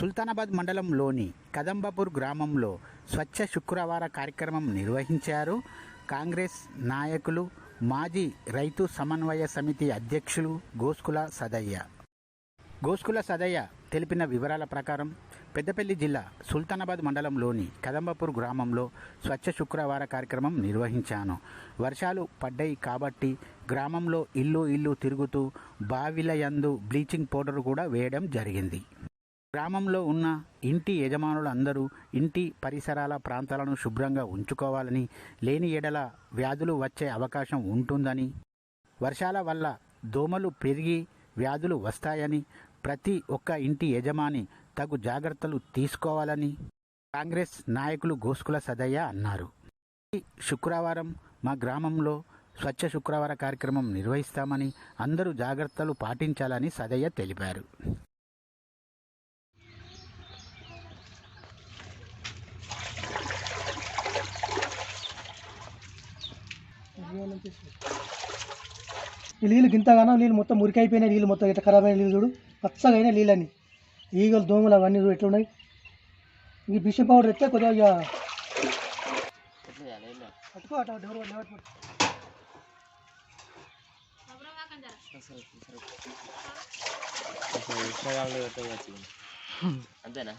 సుల్తానాబాద్ మండలంలోని కదంబపూర్ గ్రామంలో స్వచ్ఛ శుక్రవార కార్యక్రమం నిర్వహించారు. కాంగ్రెస్ నాయకులు మాజీ రైతు సమన్వయ సమితి అధ్యక్షులు గోస్కుల సదయ్య. గోస్కుల సదయ్య తెలిపిన వివరాల ప్రకారం పెద్దపల్లి జిల్లా సుల్తానాబాద్ మండలంలోని కదంబపూర్ గ్రామంలో స్వచ్ఛ శుక్రవార కార్యక్రమం నిర్వహించాను. వర్షాలు పడ్డాయి కాబట్టి గ్రామంలో ఇల్లు ఇల్లు తిరుగుతూ బావిల యందు బ్లీచింగ్ పౌడర్ కూడా వేయడం జరిగింది. గ్రామంలో ఉన్న ఇంటి యజమానులందరూ ఇంటి పరిసరాల ప్రాంతాలను శుభ్రంగా ఉంచుకోవాలని లేని ఎడల వ్యాధులు వచ్చే అవకాశం ఉంటుందని వర్షాల వల్ల దోమలు పెరిగి వ్యాధులు వస్తాయని ప్రతి ఒక్క ఇంటి యజమాని తగు జాగ్రత్తలు తీసుకోవాలని కాంగ్రెస్ నాయకులు గోస్కుల సదయ్య అన్నారు. ఈ శుక్రవారం మా గ్రామంలో స్వచ్ఛ శుక్రవార కార్యక్రమం నిర్వహిస్తామని అందరూ జాగ్రత్తలు పాటించాలని సదయ్య తెలిపారు. ఈ నీళ్ళు గింతగానో నీళ్ళు మొత్తం మురికైపోయినాయి నీళ్ళు మొత్తం ఇట్లా ఖరాబ్ అయిన నీళ్ళు చూడు పచ్చగా అయినా నీళ్ళని ఈగలు దోమలు అవన్నీ చూడు ఎట్లున్నాయి ఈ బిషం పౌడర్ ఎత్తే కొద్దిగా పట్టుకో అటు. అంతేనా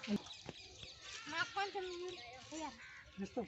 ఇస్తాం.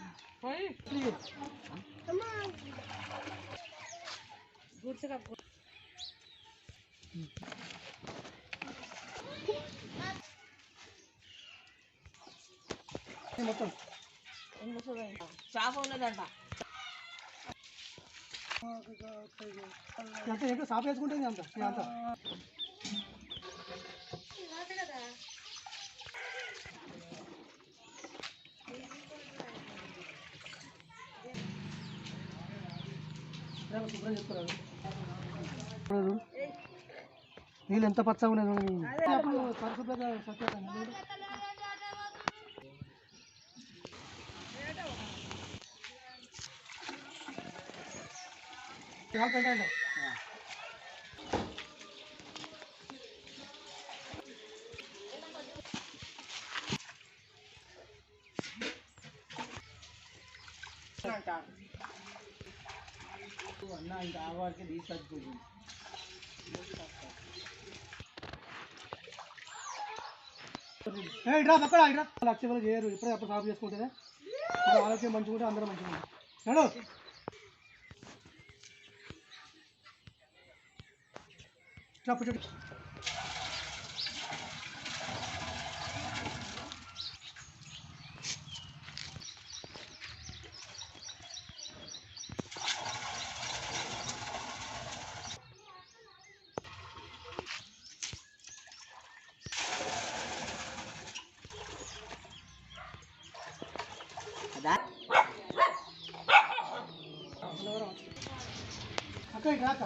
మొత్తం షాప్ ఉన్నదంట ఎంత ఏంటో సాపు వేసుకుంటుంది అంత అంత నీళ్ళు ఎంత పచ్చగా ఉన్నాయి అంటారు. అన్న ఇంకా నీళ్ళు పెట్టండి ఏ ఇట్రా ఇట్రా చేయరు ఇప్పుడే అప్పుడు సాఫ్ చేసుకుంటేనే. ఆరోగ్యం మంచిగా ఉంటే అందరం మంచిగా ఉంటారు. చెప్పు చెప్పు కదా? ఇట్రా రాక